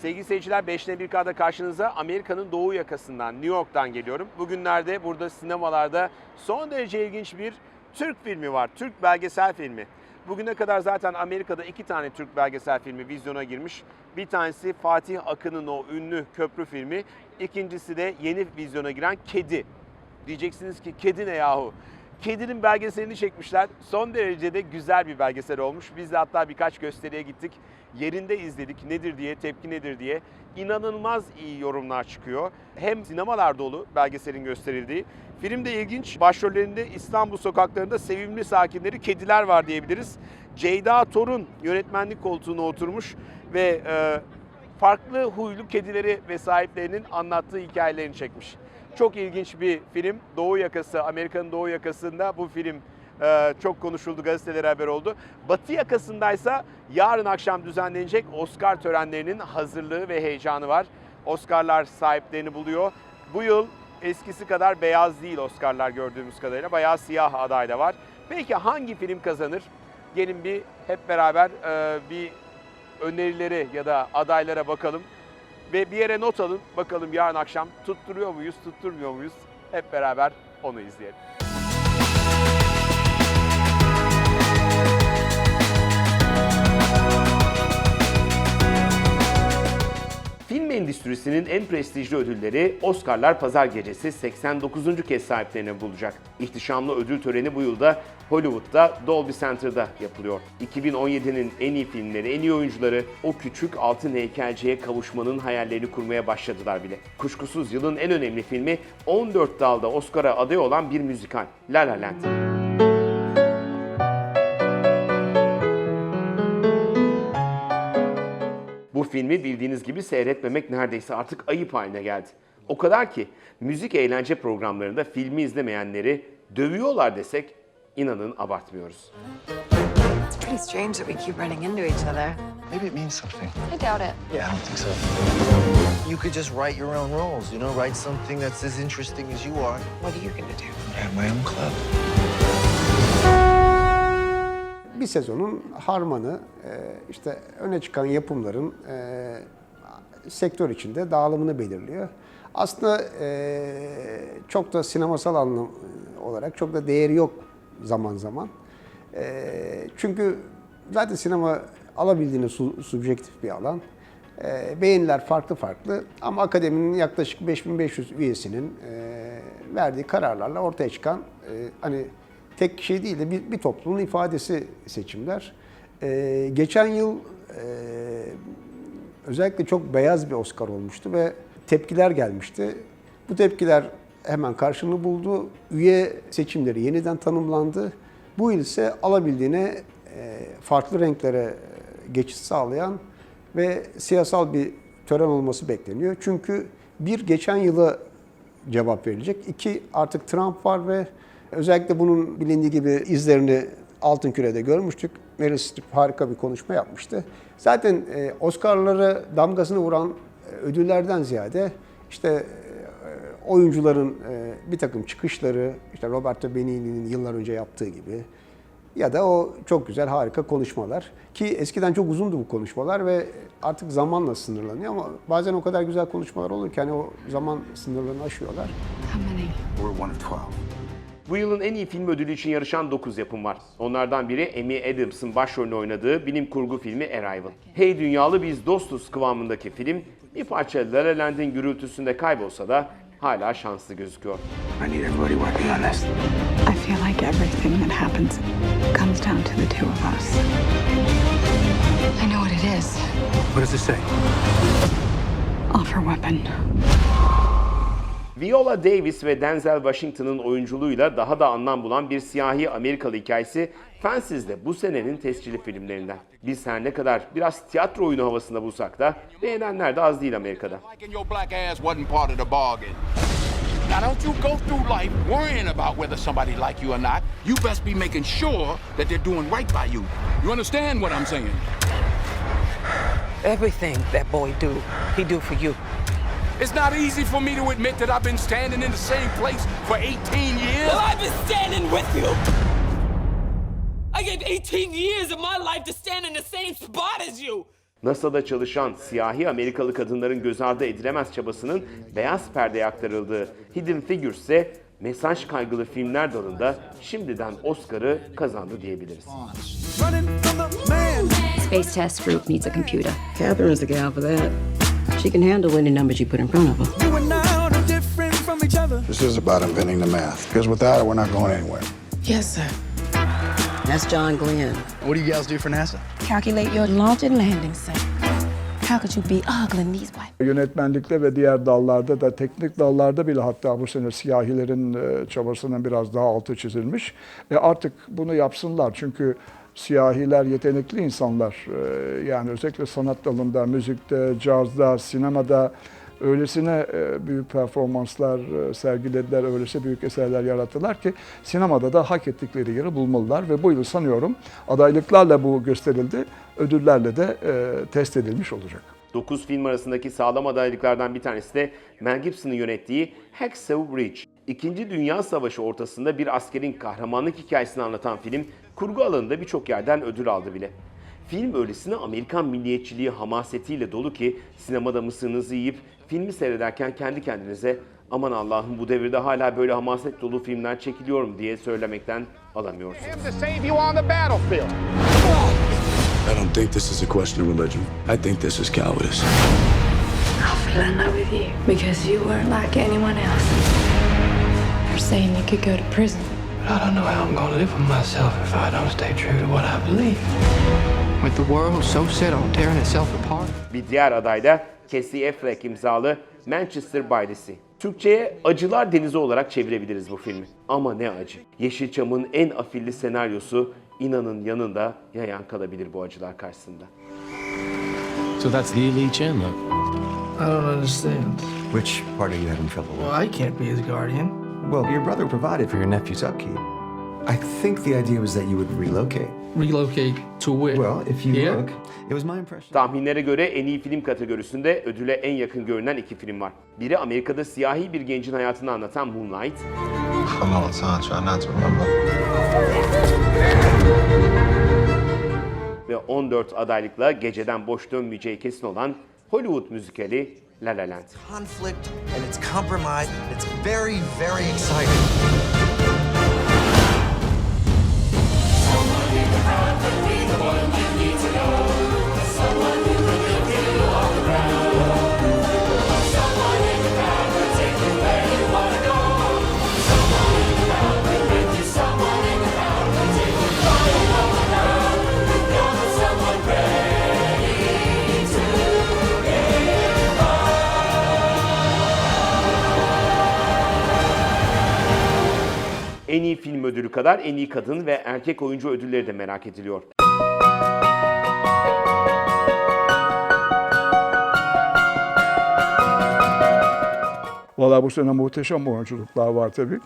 Sevgili seyirciler 5'te 1K'da karşınıza Amerika'nın doğu yakasından, New York'tan geliyorum. Bugünlerde burada sinemalarda son derece ilginç bir Türk filmi var. Türk belgesel filmi. Bugüne kadar zaten Amerika'da iki tane Türk belgesel filmi vizyona girmiş. Bir tanesi Fatih Akın'ın o ünlü köprü filmi. İkincisi de yeni vizyona giren Kedi. Diyeceksiniz ki kedi ne yahu? Kedinin belgeselini çekmişler. Son derece de güzel bir belgesel olmuş. Biz de hatta birkaç gösteriye gittik. Yerinde izledik nedir diye, tepki nedir diye. İnanılmaz iyi yorumlar çıkıyor. Hem sinemalar dolu belgeselin gösterildiği. Filmde ilginç. Başrollerinde İstanbul sokaklarında sevimli sakinleri kediler var diyebiliriz. Ceyda Torun yönetmenlik koltuğuna oturmuş ve e, farklı huylu kedileri ve sahiplerinin anlattığı hikayelerini çekmiş. Çok ilginç bir film. Doğu yakası, Amerika'nın doğu yakasında bu film e, çok konuşuldu, gazetelere haber oldu. Batı yakasındaysa yarın akşam düzenlenecek Oscar törenlerinin hazırlığı ve heyecanı var. Oscar'lar sahiplerini buluyor. Bu yıl eskisi kadar beyaz değil Oscar'lar gördüğümüz kadarıyla. Bayağı siyah aday da var. Peki hangi film kazanır? Gelin bir hep beraber e, bir önerileri ya da adaylara bakalım. Ve bir yere not alın. Bakalım yarın akşam tutturuyor muyuz, tutturmuyor muyuz? Hep beraber onu izleyelim. Film endüstrisinin en prestijli ödülleri Oscar'lar pazar gecesi 89. kez sahiplerini bulacak. İhtişamlı ödül töreni bu yılda Hollywood'da Dolby Center'da yapılıyor. 2017'nin en iyi filmleri, en iyi oyuncuları o küçük altın heykelciye kavuşmanın hayallerini kurmaya başladılar bile. Kuşkusuz yılın en önemli filmi 14 dalda Oscar'a aday olan bir müzikal La La Land. Filmi bildiğiniz gibi seyretmemek neredeyse artık ayıp haline geldi. O kadar ki müzik eğlence programlarında filmi izlemeyenleri dövüyorlar desek inanın abartmıyoruz. It's pretty strange that we keep running into each other. Maybe it means something. I doubt it. Yeah, I don't think so. You could just write your own roles, you know, write something that's as interesting as you are. What are you gonna do? I have my own club. Bir sezonun harmanı e, işte öne çıkan yapımların e, sektör içinde dağılımını belirliyor. Aslında e, çok da sinemasal anlam olarak çok da değeri yok zaman zaman. Çünkü zaten sinema alabildiğine su, subjektif bir alan. Beğeniler farklı farklı ama akademinin yaklaşık 5500 üyesinin verdiği kararlarla ortaya çıkan hani tek kişi değil de bir, bir toplumun ifadesi seçimler. Ee, geçen yıl e, özellikle çok beyaz bir Oscar olmuştu ve tepkiler gelmişti. Bu tepkiler hemen karşılığını buldu. Üye seçimleri yeniden tanımlandı. Bu yıl ise alabildiğine e, farklı renklere geçiş sağlayan ve siyasal bir tören olması bekleniyor. Çünkü bir geçen yıla cevap verilecek. İki artık Trump var ve özellikle bunun bilindiği gibi izlerini Altın Küre'de görmüştük. Meryl Streep harika bir konuşma yapmıştı. Zaten e, Oscar'lara damgasını vuran e, ödüllerden ziyade işte e, oyuncuların bir takım çıkışları, işte Roberto Benigni'nin yıllar önce yaptığı gibi ya da o çok güzel harika konuşmalar ki eskiden çok uzundu bu konuşmalar ve artık zamanla sınırlanıyor ama bazen o kadar güzel konuşmalar olur ki hani o zaman sınırlarını aşıyorlar. How many? We're one of 12. Bu yılın en iyi film ödülü için yarışan 9 yapım var. Onlardan biri Amy Adams'ın başrolünü oynadığı bilim kurgu filmi Arrival. Hey dünyalı biz dostuz kıvamındaki film bir parça La La Land'in gürültüsünde kaybolsa da hala şanslı gözüküyor. I need everybody working on this. I feel like everything that happens comes down to the two of us. I know what it is. What does it say? Offer weapon. Viola Davis ve Denzel Washington'ın oyunculuğuyla daha da anlam bulan bir siyahi Amerikalı hikayesi Fences de bu senenin tescilli filmlerinden. Biz her ne kadar biraz tiyatro oyunu havasında bulsak da beğenenler de az değil Amerika'da. Now don't you go through life worrying about whether somebody like you or not. You best be making sure that they're doing right by you. You understand what I'm saying? Everything that boy do, he do for you. It's not easy for me to admit that I've been standing in the same place for 18 years. Well, I've been standing with you. I gave 18 years of my life to stand in the same spot as you. NASA'da çalışan siyahi Amerikalı kadınların göz ardı edilemez çabasının beyaz perdeye aktarıldığı Hidden Figures ise mesaj kaygılı filmler dalında şimdiden Oscar'ı kazandı diyebiliriz. Space Test Group needs a computer. Catherine's the gal for that. She can handle any number you put in front of her. This is about inventing the math, because without it, we're not going anywhere. Yes, sir. That's John Glenn. What do you gals do for NASA? Calculate your launch and landing site. How could you be ugly in these white? Yönetmenlikte ve diğer dallarda da, teknik dallarda bile hatta bu sene siyahilerin e, çabasının biraz daha altı çizilmiş. E artık bunu yapsınlar çünkü siyahiler yetenekli insanlar. E, yani özellikle sanat dalında, müzikte, cazda, sinemada öylesine e, büyük performanslar e, sergilediler, öylese büyük eserler yarattılar ki sinemada da hak ettikleri yeri bulmalılar ve bu yıl sanıyorum adaylıklarla bu gösterildi, ödüllerle de test edilmiş olacak. 9 film arasındaki sağlam adaylıklardan bir tanesi de Mel Gibson'ın yönettiği Hacksaw Ridge. İkinci Dünya Savaşı ortasında bir askerin kahramanlık hikayesini anlatan film, kurgu alanında birçok yerden ödül aldı bile. Film öylesine Amerikan milliyetçiliği hamasetiyle dolu ki sinemada mısırınızı yiyip filmi seyrederken kendi kendinize aman Allah'ım bu devirde hala böyle hamaset dolu filmler çekiliyor mu diye söylemekten alamıyorsunuz. I don't think this is a question of religion. I think this is cowardice. I fell in love with you because you weren't like anyone else. You're saying you could go to prison. But I don't know how I'm gonna live with myself if I don't stay true to what I believe. With the world so set on tearing itself apart. Bir diğer aday da Casey Affleck imzalı Manchester by the Sea. Türkçe'ye Acılar Denizi olarak çevirebiliriz bu filmi. Ama ne acı. Yeşilçam'ın en afilli senaryosu inanın yanında yayan kalabilir bu acılar karşısında. So that's the Lee Chandler. I don't understand. Which part are you having trouble with? Well, I can't be his guardian. Well, your brother provided for your nephew's upkeep. I think the idea was that you would relocate. Relocate to where? Well, if you Here? look, it was my impression. Tahminlere göre en iyi film kategorisinde ödüle en yakın görünen iki film var. Biri Amerika'da siyahi bir gencin hayatını anlatan Moonlight. A long time, try not to remember. ve 14 adaylıkla geceden boş dönmeyeceği kesin olan Hollywood müzikali La La Land. Conflict and it's compromise. It's very, very exciting. Ödülü kadar en iyi kadın ve erkek oyuncu ödülleri de merak ediliyor. Valla bu sene muhteşem oyunculuklar var tabii.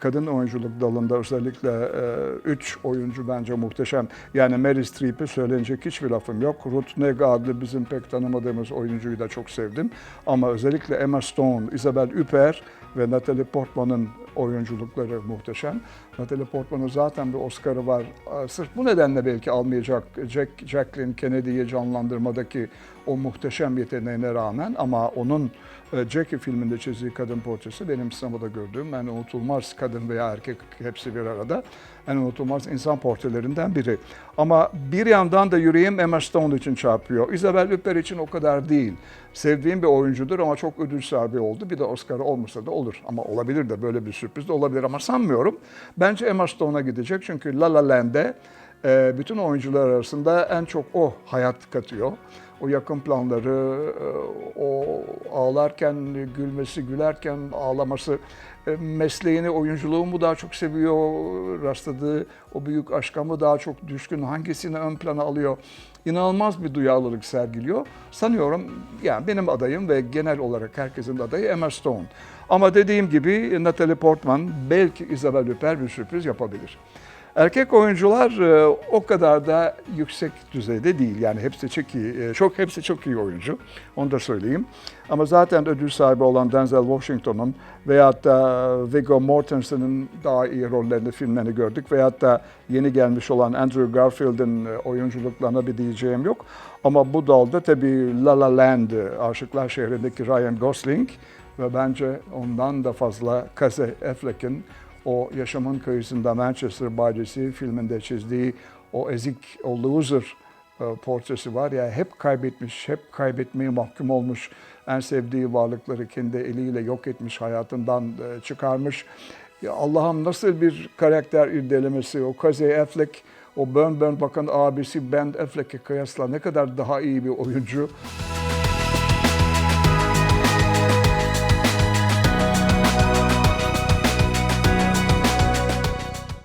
Kadın oyunculuk dalında özellikle e, üç oyuncu bence muhteşem. Yani Meryl Streep'i söylenecek hiçbir lafım yok. Ruth Negga adlı bizim pek tanımadığımız oyuncuyu da çok sevdim. Ama özellikle Emma Stone, Isabel Huppert ve Natalie Portman'ın oyunculukları muhteşem. Natalie Portman'ın zaten bir Oscar'ı var. Sırf bu nedenle belki almayacak Jack, Jacqueline Kennedy'yi canlandırmadaki o muhteşem yeteneğine rağmen ama onun e, Jackie filminde çizdiği kadın portresi benim sinemada gördüğüm en unutulmaz kadın veya erkek hepsi bir arada en unutulmaz insan portrelerinden biri. Ama bir yandan da yüreğim Emma Stone için çarpıyor. Isabel Huppert için o kadar değil. Sevdiğim bir oyuncudur ama çok ödül sahibi oldu. Bir de Oscar olmasa da olur. Ama olabilir de böyle bir sürpriz de olabilir ama sanmıyorum. Bence Emma Stone'a gidecek. Çünkü La La Land'de e, bütün oyuncular arasında en çok o hayat katıyor. O yakın planları, e, o ağlarken gülmesi, gülerken ağlaması, e, mesleğini, oyunculuğu mu daha çok seviyor, rastladığı o büyük aşka mı daha çok düşkün, hangisini ön plana alıyor? İnanılmaz bir duyarlılık sergiliyor. Sanıyorum yani benim adayım ve genel olarak herkesin adayı Emma Stone. Ama dediğim gibi Natalie Portman belki Isabel Huppert bir sürpriz yapabilir. Erkek oyuncular e, o kadar da yüksek düzeyde değil. Yani hepsi çok iyi, e, çok hepsi çok iyi oyuncu. Onu da söyleyeyim. Ama zaten ödül sahibi olan Denzel Washington'un veyahut da Viggo Mortensen'ın daha iyi rollerini, filmlerini gördük. Veyahut da yeni gelmiş olan Andrew Garfield'in e, oyunculuklarına bir diyeceğim yok. Ama bu dalda tabii La La Land, e, Aşıklar Şehri'ndeki Ryan Gosling ve bence ondan da fazla Casey Affleck'in o Yaşamın Köyüsü'nde Manchester Bacısı filminde çizdiği o ezik, o loser e, portresi var ya hep kaybetmiş, hep kaybetmeye mahkum olmuş. En sevdiği varlıkları kendi eliyle yok etmiş, hayatından e, çıkarmış. Allah'ım nasıl bir karakter irdelemesi o Casey Affleck, o Burn Burn bakan abisi Ben Affleck'e kıyasla ne kadar daha iyi bir oyuncu.